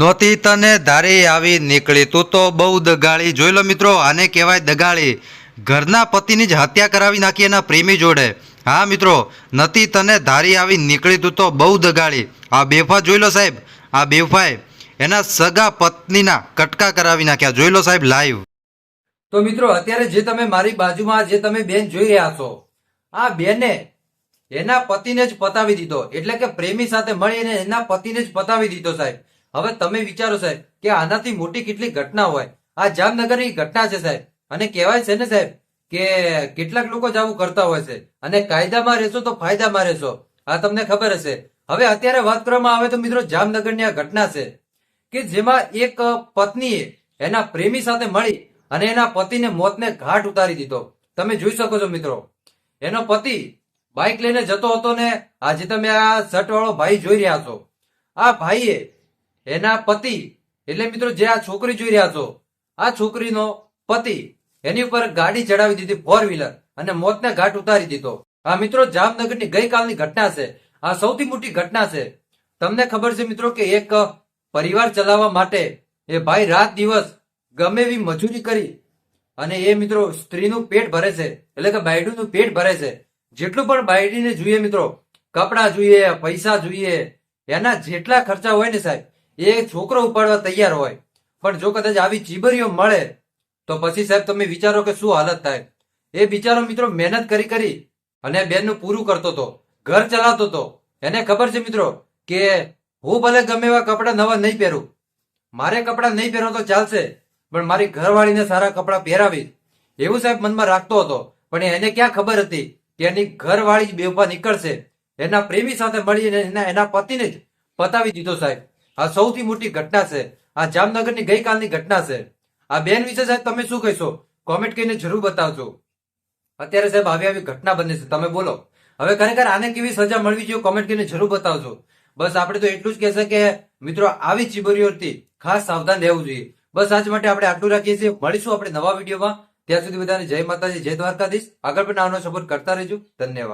નોતી તને ધારી આવી નીકળી. તું તો બહુ દગાળી જોઈ લો મિત્રો, આને કહેવાય દગાળી. ઘરના પતિની જ હત્યા કરાવી નાખી એના પ્રેમી જોડે. હા મિત્રો નતી તને ધારી આવી નીકળી, તું તો બહુ દગાળી આ બેફા જોઈ લો સાહેબ, આ બેફાએ એના સગા પત્નીના કટકા કરાવી નાખ્યા. જોઈ લો સાહેબ લાઈવ તો મિત્રો, અત્યારે જે તમે મારી બાજુમાં, જે તમે બેન જોઈ રહ્યા છો, આ બેને એના પતિને જ પતાવી દીધો. એટલે કે પ્રેમી સાથે મળીને એના પતિને જ પતાવી દીધો સાહેબ. હવે તમે વિચારો સાહેબ, કે આનાથી મોટી કેટલી ઘટના હોય. આ જામનગરની ઘટના છે સાહેબ. અને કહેવાય છે ને સાહેબ, કે કેટલાક લોકો જ આવું કરતા હોય છે. અને કાયદામાં રહેશો તો ફાયદામાં રહેશો. આ તમને ખબર હશે. હવે અત્યારે વાત કરવામાં આવે તો મિત્રો જામનગરની આ ઘટના છે, કે જેમાં એક પત્નીએ એના પ્રેમી સાથે મળી અને એના પતિને મોતને ઘાટ ઉતારી દીધો. તમે જોઈ શકો છો મિત્રો. એનો પતિ બાઇક લઈને જતો હતો ને આજે તમે આ શર્ટ વાળો ભાઈ જોઈ રહ્યા છો. આ ભાઈએ એના પતિ. એટલે મિત્રો જે આ છોકરી જોઈ રહ્યા છો, આ છોકરીનો પતિ. એની ઉપર ગાડી ચડાવી દીધી ફોર વ્હીલર અને મોતને ઘાટ ઉતારી દીધો. આ મિત્રો, જામનગરની ગઈકાલની ઘટના છે. આ સૌથી મોટી ઘટના છે. તમને ખબર છે મિત્રો કે એક પરિવાર ચલાવવા માટે એ ભાઈ રાત દિવસ ગમે એવી મજૂરી કરી અને એ મિત્રો સ્ત્રીનું પેટ ભરે છે. એટલે કે બાયડીનું પેટ ભરે છે. જેટલું પણ બાયડીને જોઈએ મિત્રો, કપડાં જોઈએ, પૈસા જોઈએ, એના જેટલા ખર્ચા હોય ને સાહેબ એ છોકરો ઉપાડવા તૈયાર હોય. પણ જો કદાચ આવી ચીબરીઓ મળે, તો પછી સાહેબ તમે વિચારો કે શું હાલત થાય. એ બિચારો મિત્રો મહેનત કરી કરી અને બેનનું પૂરું કરતો હતો ઘર ચલાવતો હતો એને ખબર છે મિત્રો કે હું ભલે ગમે એવા કપડાં નવા નહીં પહેરું. મારે કપડાં નહીં પહેરો તો ચાલશે, પણ મારી ઘરવાળીને સારા કપડાં પહેરાવીશ. એવું સાહેબ મનમાં રાખતો હતો. પણ એને ક્યાં ખબર હતી કે એની ઘરવાળી જ બેવફા નીકળશે. એના પ્રેમી સાથે મળીને એના પતિને જ પતાવી દીધો સાહેબ. આ સૌથી મોટી ઘટના છે. આ જામનગરની ગઈકાલની ઘટના છે. આ બેન વિશે સાહેબ તમે શું કહેશો? કોમેન્ટ કરીને જરૂર બતાવજો. અત્યારે સાહેબ આવી આવી ઘટના બને છે. તમે બોલો. હવે ખરેખર આને કેવી સજા મળવી જોઈએ કોમેન્ટ કરીને જરૂર બતાવજો. બસ આપણે તો એટલું જ કહેશે કે મિત્રો આવી ચીબરીઓથી ખાસ સાવધાન રહેવું જોઈએ. બસ આજ માટે આપણે આટલું રાખીએ છીએ. મળીશું આપણે નવા વિડીયોમાં. ત્યાં સુધી બધાને જય માતાજી, જય દ્વારકાધીશ. આગળ પણ આવનો સપોર્ટ કરતા રહેજો. ધન્યવાદ.